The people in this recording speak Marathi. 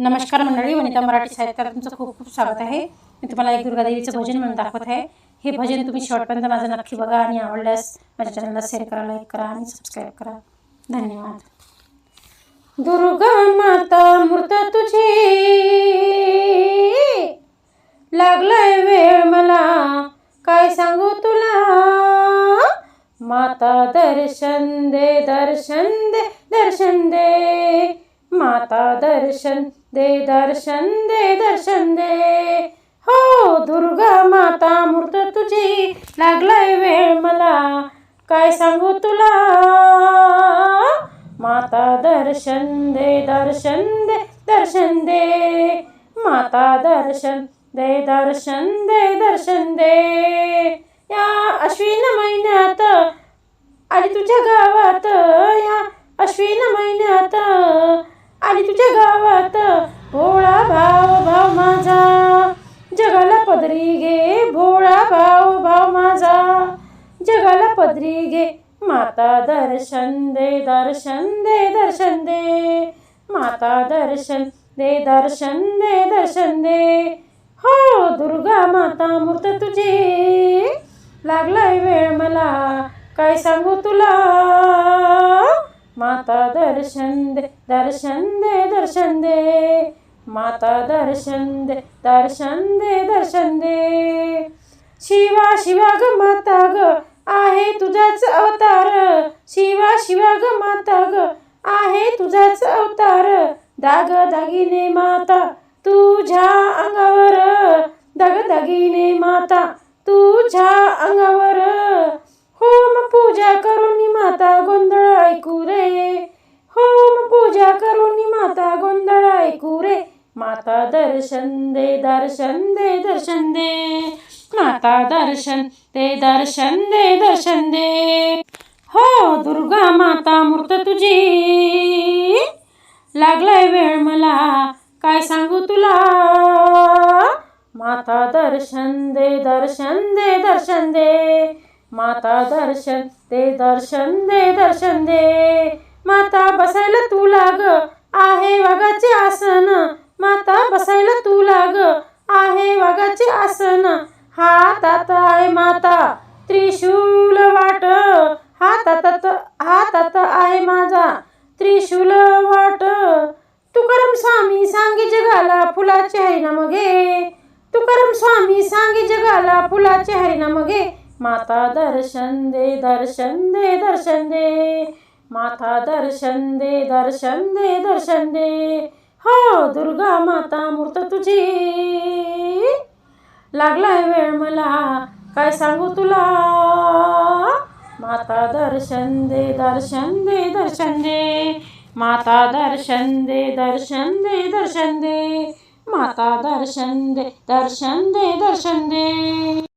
नमस्कार मंडळी वनिता मराठी साहित्याला तुमचं खूप खूप स्वागत आहे. मी तुम्हाला एक दुर्गादेवीचं भजन म्हणून दाखवत आहे. हे भजन तुम्ही शेवटपर्यंत माझं नक्की बघा आणि आवडल्यास माझ्या चॅनलला शेअर करा लाईक करा आणि सबस्क्राईब करा. धन्यवाद. दुर्गा माता मृत तुझी. लागलाय वेळ मला. काय सांगू तुला? माता दर्शन दे दर्शन दे दर्शन दे. माता दर्शन दे दर्शन दे दर्शन दे. हो दुर्गा माता मूर्त तुझी लागलाय वेळ मला. काय सांगू तुला? माता दर्शन दे दर्शन दे दर्शन दे. माता दर्शन दे दर्शन दे दर्शन दे. या अश्विन महिन्यात आणि तुझ्या गावात. या जगाला पदरी घे माता दर्शन दे दर्शन दे दर्शन दे। माता दर्शन दे दर्शन दे दर्शन दे। हो दुर्गा माता मूर्त तुझी। लागलाय वेळ मला काय सांगू तुला? माता दर्शन दे दर्शन दे दर्शन दे। माता दर्शन दे दर्शन दे दर्शन दे। शिवा शिवा ग माता ग आहे तुझाच अवतार. शिवा शिवा ग माता ग. आहे तुझाच अवतार. दाग दागिने माता तुझ्या अंगावर. दाग दागिने माता तुझ्या अंगावर. होम पूजा करून माता गोंधळ ऐकू रे. होम पूजा करून माता गोंधळ ऐकू रे. माता दर्शन दे दर्शन दे दर्शन दे. माता दर्शन दे दर्शन दे दर्शन दे. हो दुर्गा माता मूर्त तुझी. लागलाय वेळ मला काय सांगू तुला? माता दर्शन दे दर्शन दे दर्शन दे. माता दर्शन दे दर्शन दे दर्शन दे. माता बसायला तू लाग आहे वाघाचे आसन माता बसायला तू लाग आहे वाघाचे आसन हातात आहे माता त्रिशूल वाट हातात हातात आहे माझा त्रिशूल वाट तुकाराम स्वामी सांगे जगाला फुलाचे हरिनाम घे तुकाराम स्वामी सांगे जगाला फुलाचे हरिनाम घे माता दर्शन दे दर्शन दे दर्शन दे. माता दर्शन दे दर्शन दे दर्शन दे. हो दुर्गा माता मूर्त तुझी. लागलाय वेळ मला. काय सांगू तुला? माता दर्शन दे दर्शन दे दर्शन दे. माता दर्शन दे दर्शन दे दर्शन दे. माता दर्शन दे दर्शन दे दर्शन दे.